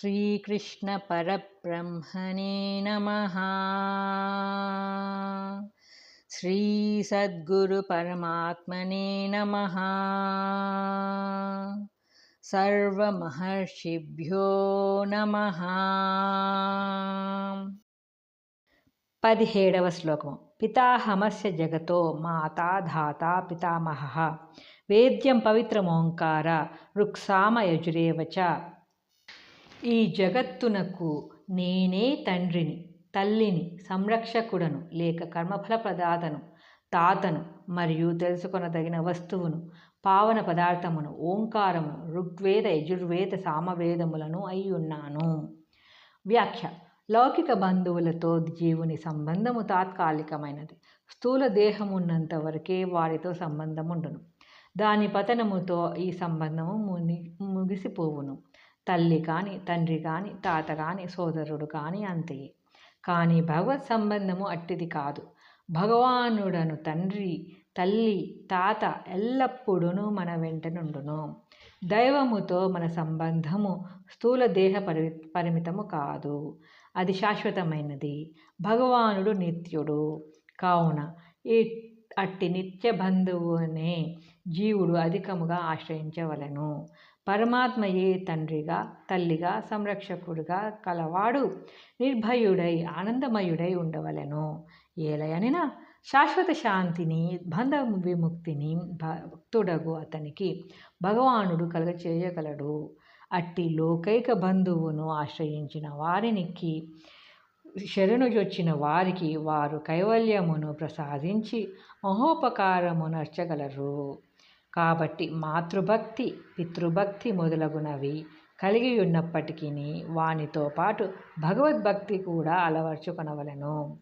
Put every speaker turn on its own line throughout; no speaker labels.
श्रीकृष्णपरब्रह्मणे नमः श्रीसद्गुरुपरमात्मने नमः सर्वमहर्षिभ्यो नमः పదిహేడవ శ్లోకము పితాహమస్య జగతో మాతా ధాత పితామహ వేద్యం పవిత్రమోంకార రుక్సామ యజురేవచ ఈ జగత్తునకు నేనే తండ్రిని తల్లిని సంరక్షకుడను లేక కర్మఫల ప్రదాతను తాతను మరియు తెలుసుకొనదగిన వస్తువును పావన పదార్థమును ఓంకారమును ఋగ్వేద యజుర్వేద సామవేదములను అయి ఉన్నాను వ్యాఖ్య. లౌకిక బంధువులతో జీవుని సంబంధము తాత్కాలికమైనది. స్థూల దేహమున్నంత వరకే వారితో సంబంధం ఉండును దాని పతనముతో ఈ సంబంధము ముని ముగిసిపోవును. తల్లి కానీ తండ్రి కానీ తాత కానీ సోదరుడు కానీ అంతే. కానీ భగవత్ సంబంధము అట్టిది కాదు. భగవానుడను తండ్రి తల్లి తాత ఎల్లప్పుడూ మన వెంట నుండును. దైవముతో మన సంబంధము స్థూల దేహ పరి పరిమితము కాదు. అది శాశ్వతమైనది. భగవానుడు నిత్యుడు. కావున ఈ అట్టి నిత్య బంధువునే జీవుడు అధికముగా ఆశ్రయించవలను. పరమాత్మయే తండ్రిగా తల్లిగా సంరక్షకుడిగా కలవాడు నిర్భయుడై ఆనందమయుడై ఉండవలెను. ఏలయనినా శాశ్వత శాంతిని బంధ విముక్తిని భక్తుడగు అతనికి భగవానుడు కలగచేయగలడు అట్టి లోకైక బంధువును ఆశ్రయించిన వారికి శరణుజొచ్చిన వారికి వారు కైవల్యమును ప్రసాదించి మహోపకారము నర్చగలరు కాబట్టి మాతృభక్తి పితృభక్తి మొదలగునవి కలిగి ఉన్నప్పటికీ వానితో పాటు భగవద్భక్తి కూడా అలవర్చుకొనవలను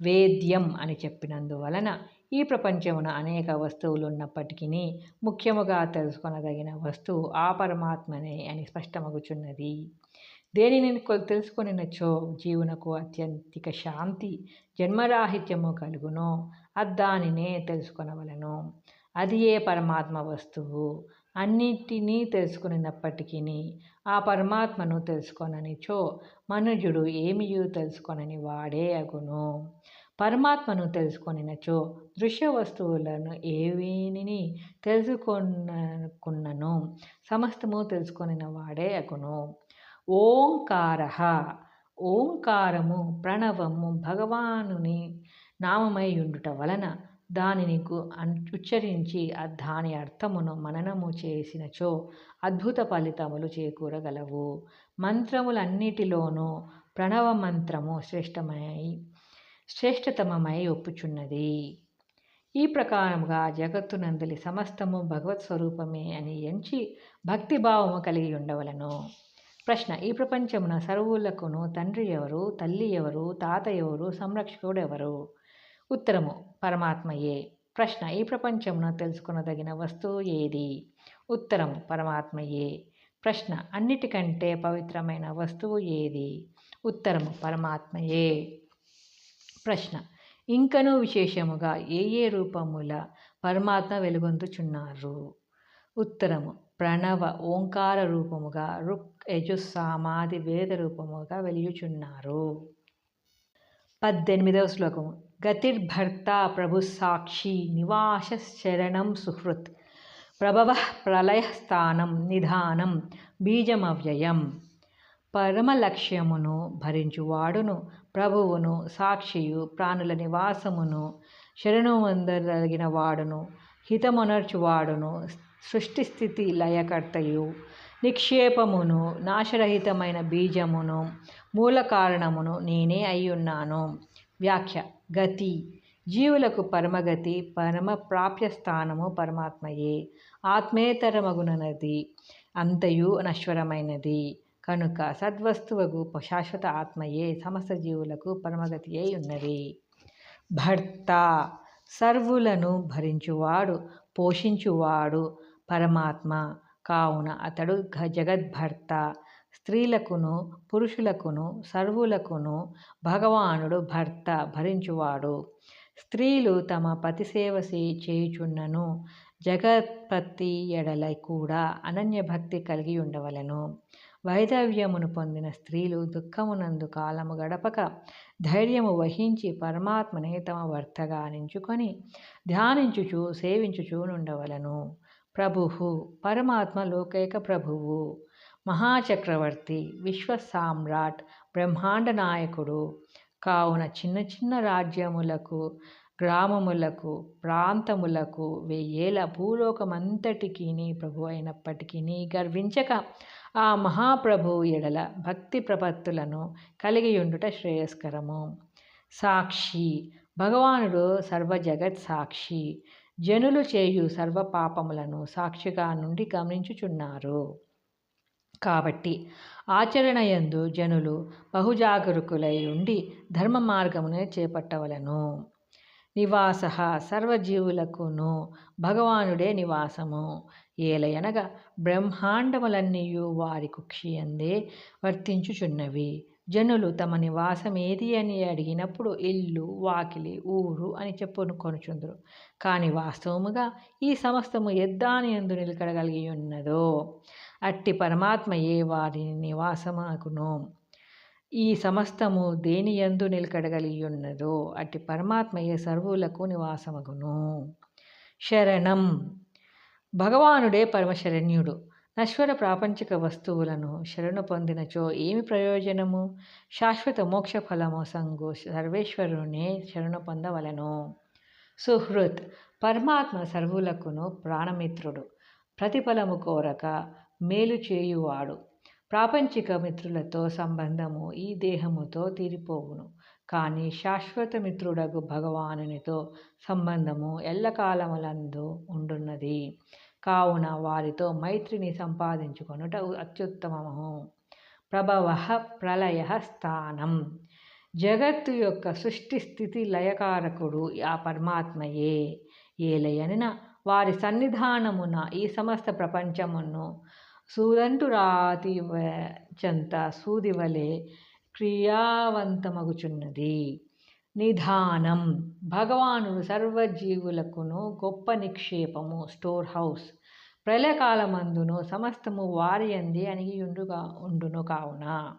వేద్యం అని చెప్పినందువలన ఈ ప్రపంచమున అనేక వస్తువులు ఉన్నప్పటికీ ముఖ్యముగా తెలుసుకొనదగిన వస్తువు ఆ పరమాత్మనే అని స్పష్టమగుచున్నది. దేనిని తెలుసుకొనినచో జీవునకు అత్యంతిక శాంతి జన్మరాహిత్యము కలుగునో. అద్దానినే తెలుసుకొనవలను. అది ఏ పరమాత్మ వస్తువు? అన్నిటినీ తెలుసుకున్నప్పటికీ ఆ పరమాత్మను తెలుసుకొననిచో మనుజుడు ఏమియూ తెలుసుకొనని వాడే అగును. పరమాత్మను తెలుసుకొనినచో దృశ్య వస్తువులను ఏవీని తెలుసుకొనుకున్నను సమస్తము తెలుసుకొనిన వాడే అగును. ఓంకార ఓంకారము ప్రణవము భగవానుని నామమై ఉండుట వలన దానిని ఉచ్చరించి దాని అర్థమును మననము చేసినచో అద్భుత ఫలితములు చేకూరగలవు. మంత్రములన్నిటిలోనూ ప్రణవ మంత్రము శ్రేష్టమై శ్రేష్టతమమై ఒప్పుచున్నది. ఈ ప్రకారముగా జగత్తునందలి సమస్తము భగవత్ స్వరూపమే అని ఎంచి భక్తిభావము కలిగి ఉండవలను. ప్రశ్న ఈ ప్రపంచమున సర్వులకును తండ్రి ఎవరు తల్లి ఎవరు తాత ఎవరు సంరక్షకుడు ఎవరు? ఉత్తరము పరమాత్మయే. ప్రశ్న ఈ ప్రపంచమున తెలుసుకునదగిన వస్తువు ఏది? ఉత్తరం పరమాత్మయే. ప్రశ్న అన్నిటికంటే పవిత్రమైన వస్తువు ఏది? ఉత్తరము పరమాత్మయే. ప్రశ్న ఇంకనూ విశేషముగా ఏ ఏ రూపముల పరమాత్మ వెలుగొందుచున్నారు? ఉత్తరము ప్రణవ ఓంకార రూపముగా రుక్ యజుస్సామాది వేద రూపముగా వెలుగుచున్నారు పద్దెనిమిదవ శ్లోకము గతిర్భర్త ప్రభు సాక్షి నివాస సుహృత్. ప్రభవ ప్రళయస్థానం నిధానం బీజమవ్యయం. పరమలక్ష్యమును భరించువాడును ప్రభువును సాక్షియు ప్రాణుల నివాసమును శరణువందరగిన వాడును హితమునర్చువాడును సృష్టి స్థితి లయకర్తయు నిక్షేపమును నాశరహితమైన బీజమును మూల కారణమును నేనే అయ్యున్నాను. వ్యాఖ్య. గతి. జీవులకు పరమగతి పరమ ప్రాప్య స్థానము పరమాత్మయే ఆత్మేతరమగునది అంతయు నశ్వరమైనది కనుక సద్వస్తువకు శాశ్వత ఆత్మయే సమస్త జీవులకు పరమగతి అయి ఉన్నది. భర్త. సర్వులను భరించువాడు పోషించువాడు పరమాత్మ. కావున అతడు జగద్భర్త. స్త్రీలకును పురుషులకును సర్వులకును భగవానుడు భర్త భరించువాడు. స్త్రీలు తమ పతిసేవ చేయుచున్నను. జగత్పత్తి ఎడల కూడా అనన్యభక్తి కలిగి ఉండవలను. వైదవ్యమును పొందిన స్త్రీలు దుఃఖమునందు కాలము గడపక ధైర్యము వహించి పరమాత్మనే తమ భర్తగా నించుకొని ధ్యానించుచు సేవించుచూ నుండవలను. ప్రభువు పరమాత్మ లోకైక ప్రభువు. మహాచక్రవర్తి విశ్వ సామ్రాట్ బ్రహ్మాండ నాయకుడు. కావున చిన్న చిన్న రాజ్యములకు గ్రామములకు ప్రాంతములకు వెయ్యేల భూలోకమంతటికి ప్రభు అయినప్పటికీ గర్వించక ఆ మహాప్రభువు ఎడల భక్తి ప్రపత్తులను కలిగి ఉండుట శ్రేయస్కరము. సాక్షి భగవానుడు సర్వజగత్ సాక్షి. జనులు చేయు సర్వ పాపములను సాక్షిగా నుండి గమనించుచున్నారు. కాబట్టి ఆచరణయందు జనులు బహుజాగరుకులై ఉండి ధర్మ మార్గమునే చేపట్టవలను. నివాస సర్వజీవులకును భగవానుడే నివాసము. ఏలయనగా బ్రహ్మాండములన్నీయు వారి కుక్షియందే వర్తించుచున్నవి. జనులు తమ నివాసం ఏది అని అడిగినప్పుడు ఇల్లు వాకిలి ఊరు అని చెప్పును కొనుచుందరు. కానీ వాస్తవముగా ఈ సమస్తము ఎద్దాని ఎందు నిలకడగలిగి ఉన్నదో అట్టి పరమాత్మయే వారి నివాసమగును ఈ సమస్తము దేని యందు నిలకడగలియున్నదో అట్టి పరమాత్మయే సర్వులకు నివాసమగును. శరణం. భగవానుడే పరమశరణ్యుడు. నశ్వర ప్రాపంచిక వస్తువులను శరణు పొందినచో ఏమి ప్రయోజనము? శాశ్వత మోక్ష ఫలము సంగు సర్వేశ్వరునే శరణు పొందవలను. సుహృత్. పరమాత్మ సర్వులకును ప్రాణమిత్రుడు. ప్రతిఫలము కోరక మేలు చేయువాడు. ప్రాపంచిక మిత్రులతో సంబంధము ఈ దేహముతో తీరిపోవును. కానీ శాశ్వత మిత్రుడగు భగవానునితో సంబంధము ఎల్లకాలములందు ఉండున్నది. కావున వారితో మైత్రిని సంపాదించుకొనుట అత్యుత్తమము. ప్రభవ ప్రళయ స్థానం. జగత్తు యొక్క సృష్టి స్థితి లయకారకుడు ఆ పరమాత్మయే. ఏలయనిన వారి సన్నిధానమున ఈ సమస్త ప్రపంచమును సూదంటు రాతి సూది సూదివలే క్రియావంతమగుచున్నది. నిధానం. భగవానుడు సర్వజీవులకును గొప్ప నిక్షేపము స్టోర్ హౌస్. ప్రళయకాలమందును సమస్తము వారి అంది అణిగి ఉండుగా ఉండును కావున.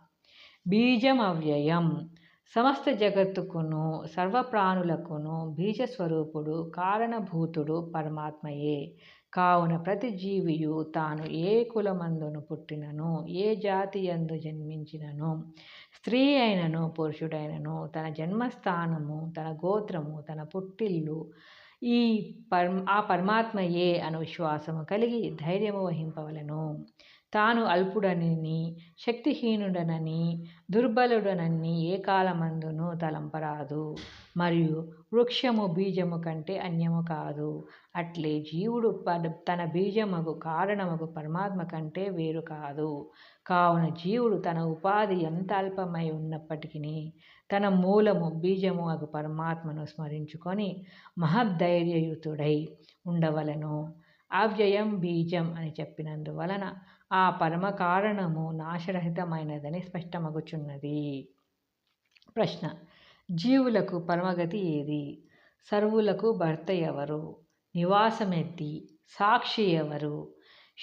బీజం అవ్యయం సమస్త జగత్తుకును సర్వప్రాణులకును బీజస్వరూపుడు కారణభూతుడు పరమాత్మయే. కావున ప్రతి జీవియు తాను ఏ కులమందును పుట్టినను ఏ జాతి యందు జన్మించినను స్త్రీ అయినను పురుషుడైనను తన జన్మస్థానము తన గోత్రము తన పుట్టిల్లు ఈ పర్ ఆ పరమాత్మయే అను విశ్వాసము కలిగి ధైర్యము వహింపవలను. తాను అల్పుడనని శక్తిహీనుడనని దుర్బలుడనని ఏ కాలమందును తలంపరాదు. మరియు వృక్షము బీజము కంటే అన్యము కాదు. అట్లే జీవుడు తన బీజముకు కారణమగు పరమాత్మ కంటే వేరు కాదు. కావున జీవుడు తన ఉపాధి ఎంత అల్పమై ఉన్నప్పటికీ తన మూలము బీజము అగు పరమాత్మను స్మరించుకొని మహద్ధైర్యయుతుడై ఉండవలను. అవ్యయం బీజం అని చెప్పినందువలన ఆ పరమ కారణము నాశరహితమైనదని స్పష్టమగుచున్నది. ప్రశ్న. జీవులకు పరమగతి ఏది? సర్వులకు భర్త ఎవరు? నివాసమెద్ది సాక్షి ఎవరు?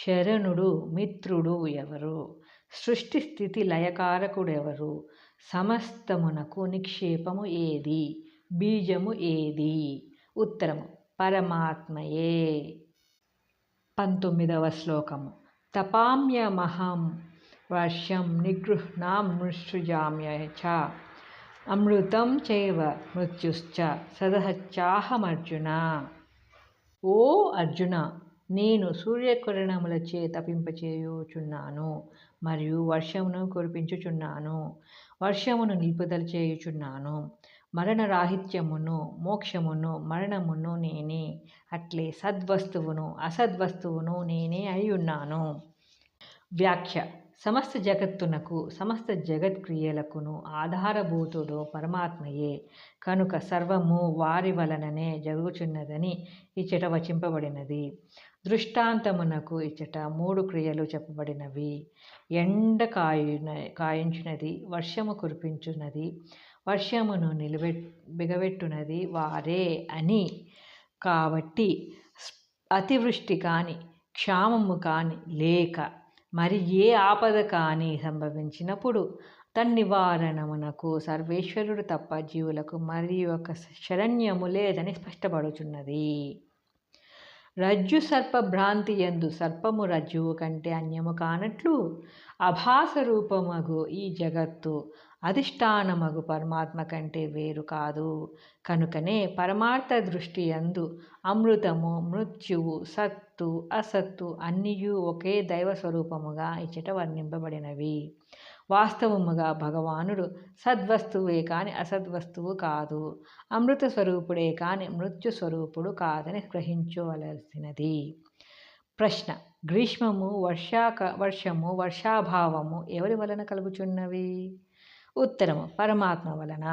శరణుడు మిత్రుడు ఎవరు? సృష్టి స్థితి లయకారకుడెవరు? సమస్తమునకు నిక్షేపము ఏది? బీజము ఏది? ఉత్తరము. పరమాత్మయే. పంతొమ్మిదవ శ్లోకము. తపామ్యమహం వర్షం నిగృహ్ణాం చ. అమృతం చైవ మృత్యుశ్చ సదహచ్చాహమర్జున. ఓ అర్జున నేను సూర్యకిరణములచే తపింపచేయుచున్నాను మరియు వర్షమును కురిపించుచున్నాను. వర్షమును నిలుపుదల చేయుచున్నాను. మరణరాహిత్యమును మోక్షమును మరణమును నేనే. అట్లే సద్వస్తువును అసద్వస్తువును నేనే అయి ఉన్నాను వ్యాఖ్య. సమస్త జగత్తునకు సమస్త జగత్క్రియలకును ఆధారభూతుడు పరమాత్మయే. కనుక సర్వము వారి వలననే జరుగుచున్నదని ఇచ్చట వచింపబడినది. దృష్టాంతమునకు ఇచ్చట మూడు క్రియలు చెప్పబడినవి. ఎండ కాయున కాయించినది వర్షము కురిపించున్నది వర్షమును నిలబె బిగబెట్టునది వారే అని. కాబట్టి అతివృష్టి కానీ క్షామము కానీ లేక మరి ఏ ఆపద కానీ సంభవించినప్పుడు తన్నివారణమునకు సర్వేశ్వరుడు తప్ప జీవులకు మరి ఒక శరణ్యము లేదని స్పష్టపడుచున్నది. రజ్జు సర్ప భ్రాంతి ఎందు సర్పము రజ్జువు కంటే అన్యము కానట్లు అభాస రూపమగు ఈ జగత్తు అధిష్టానమగు పరమాత్మ కంటే వేరు కాదు. కనుకనే పరమార్థ దృష్టి అందు అమృతము మృత్యువు సత్తు అసత్తు అన్నియు ఒకే దైవ స్వరూపముగా ఇచ్చట వర్ణింపబడినవి. వాస్తవముగా భగవానుడు సద్వస్తువే కాని అసద్వస్తువు కాదు. అమృత స్వరూపుడే కాని మృత్యు స్వరూపుడు కాదని గ్రహించవలసినది. ప్రశ్న గ్రీష్మము వర్షాక వర్షము వర్షాభావము ఎవరి వలన కలుగుచున్నవి? ఉత్తరము పరమాత్మ వలన.